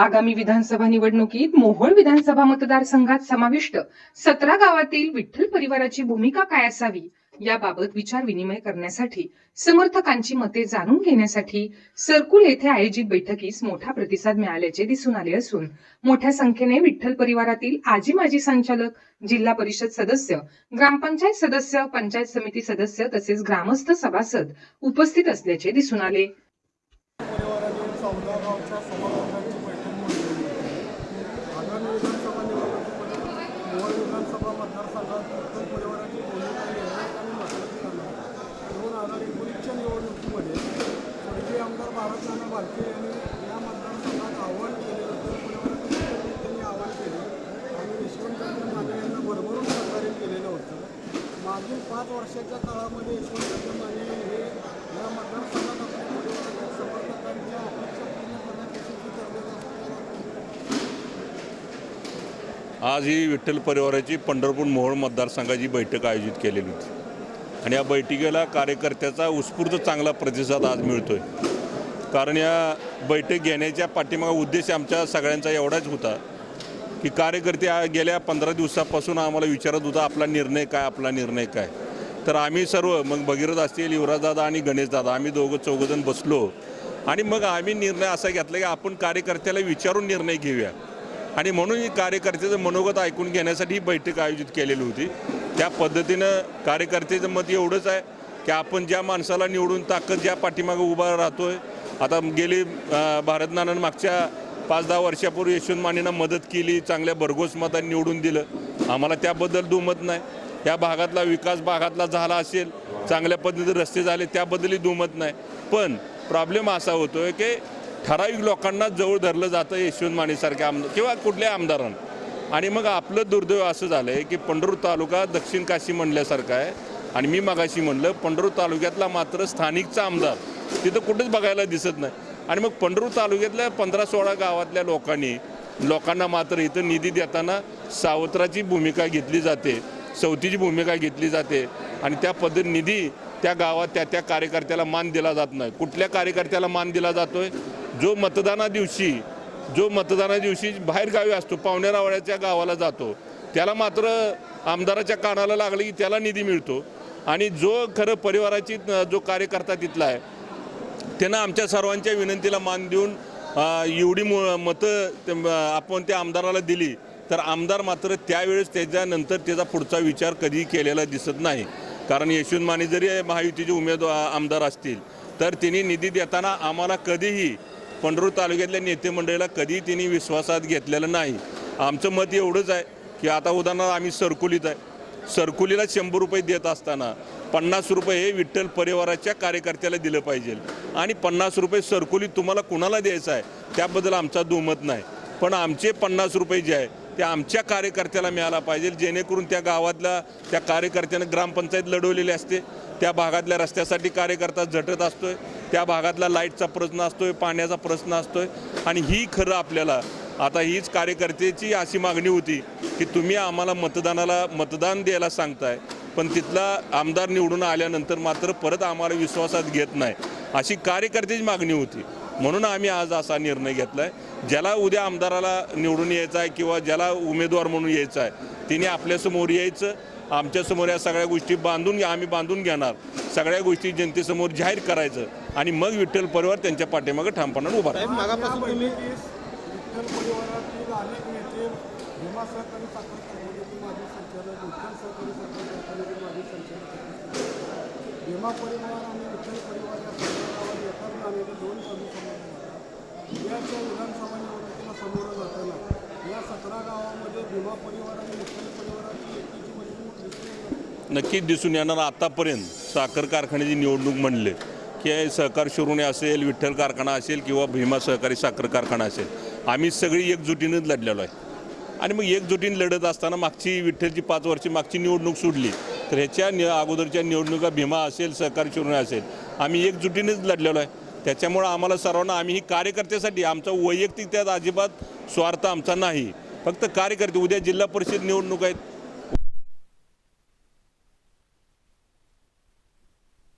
आगामी विधानसभा निवडणुकीत मोहोळ विधानसभा मतदारसंघात समाविष्ट सतरा गावातील विठ्ठल परिवाराची भूमिका काय असावी याबाबत विचार विनिमय करण्यासाठी समर्थकांची मते जाणून घेण्यासाठी सरकुल येथे आयोजित बैठकीस मोठा प्रतिसाद मिळाल्याचे दिसून आले असून मोठ्या संख्येने विठ्ठल परिवारातील आजी माजी संचालक जिल्हा परिषद सदस्य ग्रामपंचायत सदस्य पंचायत समिती सदस्य तसेच ग्रामस्थ सभासद उपस्थित असल्याचे दिसून आले परिवारातील चौदा गावच्या समाजांची बैठक बोलवली होती आगामी विधानसभा निवडणुकीमध्ये मोहोळ विधानसभा मतदारसंघात विठ्ठल परिवाराची भूमिका निर्णायक आणि महत्त्वाची दोन हजार एकोणीसच्या निवडणुकीमध्ये स्वर्गीय आमदार भारतनाना भालके यांनी या मतदार आव्हान केले विठ्ठल परिवारातील इतर नेत्यांनी आव्हान केले आणि यशवंतचंद्र माने यांना भरभरून सहकार्य केलेलं होतं मागील पाच वर्षाच्या काळामध्ये यशवंतचंद्र माने हे या मतदारसंघात आपल्या परिवारातील समर्थकांच्या अपेक्षा पूर्ण करण्यात यशस्वी ठरलेले असल्याचं आज ही विठ्ठल परिवाराची पंढरपूर मोहोळ मतदारसंघाची बैठक आयोजित केलेली होती. आणि या बैठकीला कार्यकर्त्याचा उत्स्फूर्त चांगला प्रतिसाद आज मिळतो आहे कारण या बैठक घेण्याच्या पाठीमागा उद्देश आमच्या सगळ्यांचा एवढाच होता की कार्यकर्ते गेल्या पंधरा दिवसापासून आम्हाला विचारत होता आपला निर्णय काय आपला निर्णय काय? तर आम्ही सर्व मग भगीरथ असतील युवराजदादा आणि गणेशदादा आम्ही दोघं चौघजण बसलो. आणि मग आम्ही निर्णय असा घेतला की आपण कार्यकर्त्याला विचारून निर्णय घेऊया. आणि म्हणून कार्यकर्त्याचं मनोगत ऐकून घेण्यासाठी ही बैठक आयोजित केलेली होती. त्या पद्धतीनं कार्यकर्त्याचं मत एवढंच आहे की आपण ज्या माणसाला निवडून ताकद ज्या पाठीमागं उभा राहतोय आता गेली अं, भारत मागच्या पाच दहा वर्षापूर्वी यशवंत मानेनं मदत केली चांगल्या भरघोस मतांनी निवडून दिलं. आम्हाला त्याबद्दल दुमत नाही. या भागातला विकास भागातला झाला असेल चांगल्या पद्धतीने रस्ते झाले त्याबद्दलही दुमत नाही. पण प्रॉब्लेम असा होतोय की ठराविक लोकांना जवळ धरलं जातं यशवंत मानेसारख्या आमदार किंवा कुठल्या आमदारांना. आणि मग आपलं दुर्दैव असं झालं आहे की पंढरूर तालुका दक्षिण काशी म्हणल्यासारखा आहे. आणि मी मागाशी म्हणलं पंढरूर तालुक्यातला मात्र स्थानिकचा आमदार तिथं कुठेच बघायला दिसत नाही. आणि मग पंढरूर तालुक्यातल्या पंधरा सोळा गावातल्या लोकांनी लोकांना मात्र इथं निधी देताना सावत्राची भूमिका घेतली जाते चौथीची भूमिका घेतली जाते. आणि त्या पद्धत निधी त्या गावात त्या त्या कार्यकर्त्याला मान दिला जात नाही. कुठल्या कार्यकर्त्याला मान दिला जातोय? जो मतदाना दिवशी जो मतदाना दिवशी बाहेर गावी असतो पावणेरावळ्याच्या गावाला जातो त्याला मात्र आमदाराच्या कानाला लागलं की त्याला निधी मिळतो. आणि जो खरं परिवाराची जो कार्यकर्ता तिथला आहे त्यांना आमच्या सर्वांच्या विनंतीला मान देऊन एवढी मु मतं आपण त्या आमदाराला दिली तर आमदार मात्र त्यावेळेस त्याच्यानंतर त्याचा पुढचा विचार कधी केलेला दिसत नाही. कारण यशवंत माने जरी महायुतीचे उमेदवार आमदार असतील तर त्यांनी निधी देताना आम्हाला कधीही पंढरूर तालुक्यातल्या नेते मंडळीला कधीही तिने विश्वासात घेतलेलं नाही. आमचं मत एवढंच आहे की आता उदाहरणार्थ आम्ही सरकुलीत आहे. सरकुलीला शंभर रुपये देत असताना पन्नास रुपये हे विठ्ठल परिवाराच्या कार्यकर्त्याला दिलं पाहिजे. आणि पन्नास रुपये सरकुली तुम्हाला कुणाला द्यायचं आहे? त्याबद्दल आमचा दुमत नाही. पण आमचे पन्नास रुपये जे आहे ते आमच्या कार्यकर्त्याला मिळाला पाहिजे. जेणेकरून त्या गावातल्या त्या कार्यकर्त्यानं ग्रामपंचायत लढवलेली असते. त्या भागातल्या रस्त्यासाठी कार्यकर्ता झटत असतोय. त्या भागातला लाईटचा प्रश्न असतोय पाण्याचा प्रश्न असतोय. आणि ही खरं आपल्याला आता हीच कार्यकर्त्याची अशी मागणी होती की तुम्ही आम्हाला मतदानाला मतदान द्यायला सांगताय पण तिथला आमदार निवडून आल्यानंतर मात्र परत आम्हाला विश्वासात घेत नाही. अशी कार्यकर्त्याची मागणी होती. म्हणून आम्ही आज असा निर्णय घेतला आहे ज्याला उद्या आमदाराला निवडून यायचं आहे किंवा ज्याला उमेदवार म्हणून यायचं आहे तिने आपल्यासमोर यायचं. आमच्यासमोर या सगळ्या गोष्टी बांधून घ्या आम्ही बांधून घेणार. सगळ्या गोष्टी जनतेसमोर जाहीर करायचं. आणि मग विठ्ठल परिवार त्यांच्या पाठीमागं ठामपणाने उभा नक्कीच दिसून येणार आतापर्यंत साखर कारखान्याची निवडणूक म्हणले. की सहकार शुरुणी असेल विठ्ठल कारखाना असेल किंवा भीमा सहकारी साखर कारखाना असेल आम्ही सगळी एकजुटीनेच लढलेलो आहे. आणि मग एकजुटीने लढत असताना मागची विठ्ठलची पाच वर्षी मागची निवडणूक सोडली तर ह्याच्या नि अगोदरच्या निवडणुका भीमा असेल सहकारी शिरोणे असेल आम्ही एकजुटीनेच लढलेलो आहे. त्याच्यामुळं आम्हाला सर्वांना आम्ही ही कार्यकर्त्यासाठी आमचा वैयक्तिक त्यात अजिबात स्वार्थ आमचा नाही. फक्त कार्यकर्ते उद्या जिल्हा परिषद निवडणूक आहेत.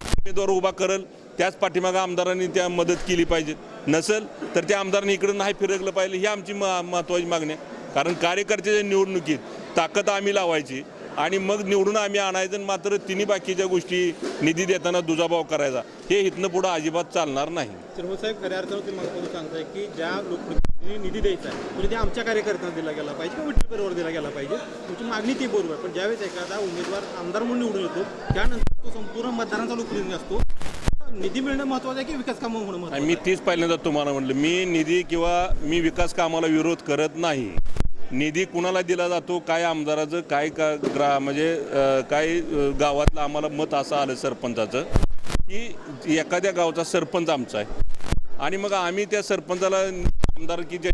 उमेदवार उभा करल त्याच पाठीमागं आमदारांनी त्या मदत केली पाहिजे. नसेल तर त्या आमदारांनी इकडं नाही फिरकलं पाहिजे ही आमची म महत्त्वाची मागणी आहे. कारण कार्यकर्त्याच्या निवडणुकीत ताकद आम्ही लावायची आणि मग निवडून आम्ही आणायचं मात्र तिन्ही बाकीच्या गोष्टी निधी देताना दुजाभाव करायचा. हे इथनं पुढं अजिबात चालणार नाही. साहेब खऱ्या अर्थानं तुम्ही महत्त्वाचं सांगताय की ज्या लोकप्रतिनिधी निधी द्यायचा आहे म्हणजे ते आमच्या कार्यकर्त्यांना दिला गेला पाहिजे किंवा विठ्ठल दिला गेला पाहिजे तुमची मागणी ती बरोबर पण ज्यावेळेस एखादा उमेदवार आमदार म्हणून निवडून येतो त्यानंतर तो संपूर्ण मतदारांचा लोकप्रतिनिधी असतो. निधी मिळणं महत्त्वाचं आहे की विकास कामं होणं मी तीच पहिल्यांदा तुम्हाला म्हटलं मी निधी किंवा मी विकास कामाला विरोध करत नाही. निधी कुणाला दिला जातो काय आमदाराचं काय का ग्रा म्हणजे काय गावातलं आम्हाला मत असं आलं सरपंचाचं की एखाद्या गावचा सरपंच आमचा आहे. आणि मग आम्ही त्या सरपंचाला आमदारकीच्या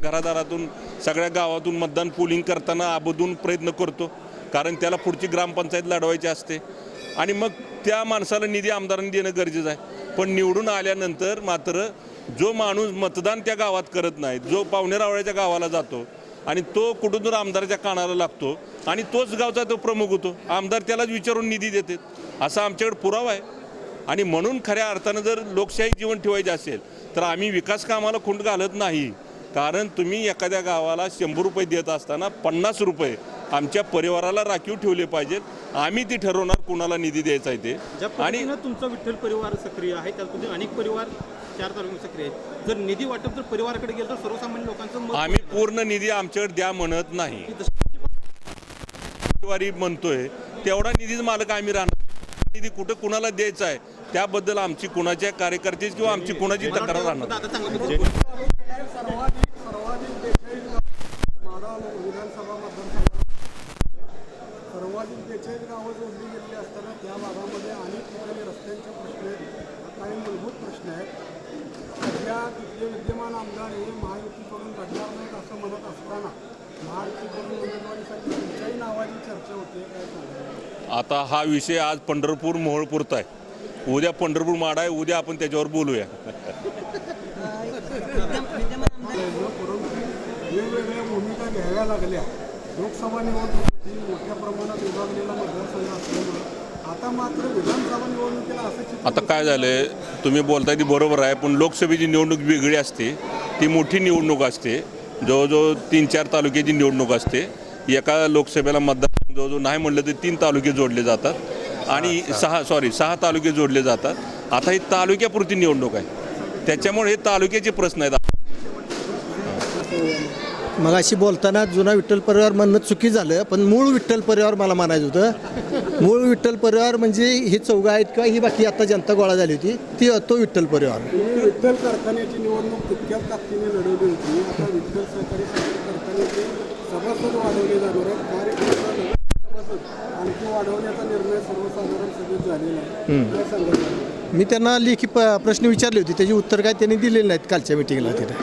घरादारातून सगळ्या गावातून मतदान पोलिंग करताना आबदून प्रयत्न करतो. कारण त्याला पुढची ग्रामपंचायत लढवायची असते. आणि मग त्या माणसाला निधी आमदारांनी देणं गरजेचं आहे. पण निवडून आल्यानंतर मात्र जो माणूस मतदान त्या गावात करत नाही जो पावणेरावळ्याच्या गावाला जातो आणि तो कुठून तर आमदाराच्या कानाला लागतो आणि तोच गावचा तो प्रमुख होतो. आमदार त्यालाच विचारून निधी देते. असा आमच्याकडे पुरावा आहे. आणि म्हणून खऱ्या अर्थानं जर लोकशाही जीवन ठेवायचे असेल तर आम्ही विकास कामाला खुंट घालत नाही. कारण तुम्ही एखाद्या गावाला शंभर रुपये देत असताना पन्नास रुपये आमच्या परिवाराला राखीव ठेवले पाहिजेत. आम्ही ती ठरवणार कुणाला निधी द्यायचा आहे ते. आणि तुमचा विठ्ठल परिवार सक्रिय आहे त्या पद्धतीने अनेक परिवार चार तालुक्यात सक्रिय आहेत. जर निधी वाटप जर परिवाराकडे गेलं तर सर्वसामान्य लोकांचं मत आम्ही पूर्ण निधी आमच्याकडे द्या म्हणत नाही. म्हणतोय तेवढा निधीच मालक आम्ही राहणार. निधी कुठं कुणाला द्यायचा आहे त्याबद्दल आमची कुणाच्या कार्यकर्त्याची किंवा आमची कुणाची तक्रार राहणार नाही. आता चांगलं पद्धतीने सर्वाधिक सर्वाधिक बेचाळीस गाव माढा विधानसभा मतदारसंघात सर्वाधिक बेचाळीस गावं जोडली गेलेली असताना त्या भागामध्ये अनेक ठिकाणी रस्त्यांचे प्रश्न आहेत. काही मूलभूत प्रश्न आहेत. सध्या तिथले विद्यमान आमदार हे महायुतीकडून लढणार नाहीत असं म्हणत असताना महायुतीकडून उमेदवारीसाठी त्यांच्याही नावाची चर्चा होते काय सांगा आता हा विषय आज पंढरपूर मोहोळपूरचा आहे. उद्या पंढरपूर माडा आहे उद्या आपण त्याच्यावर बोलूया. वेगवेगळ्या भूमिका घ्याव्या लागल्या. लोकसभा निवडणुकीची मोठ्या प्रमाणात विभागलेला मतदारसंघ असल्यामुळं आता मात्र विधानसभा निवडणुकीला असं चित्र आता काय झालंय? तुम्ही बोलताय ती बरोबर आहे पण लोकसभेची निवडणूक वेगळी असते. ती मोठी निवडणूक असते. जवळजवळ तीन चार तालुक्याची निवडणूक असते. एका लोकसभेला मतदार जवळजवळ नाही म्हणलं तर तीन तालुके जोडले जातात. आणि सहा सॉरी सहा तालुके जोडले जातात. आता ही तालुक्यापुरती निवडणूक आहे. त्याच्यामुळे हे तालुक्याचे प्रश्न आहेत. मग अशी बोलताना जुना विठ्ठल परिवार म्हणणं चुकी झालं पण मूळ विठ्ठल परिवार मला म्हणायचं होतं. मूळ विठ्ठल परिवार म्हणजे ही चौघा आहेत किंवा ही बाकी आता जनता गोळा झाली होती ती तो विठ्ठल परिवार. तुम्ही विठ्ठल कारखान्याची निवडणूक तितक्याच ताकदीने लढवली होती. आता विठ्ठल सहकारी साखर कारखान्याचे सभासद वाढवले जाणार आहेत. कार्यकर्ता सभासद आणखी वाढवण्याचा निर्णय सर्वसाधारण सभेत झालेला आहे. काय सांगायचं मी त्यांना लेखी प प्रश्न विचारले होते त्याची उत्तर काय त्यांनी दिलेली नाहीत कालच्या मिटिंगला तिथे.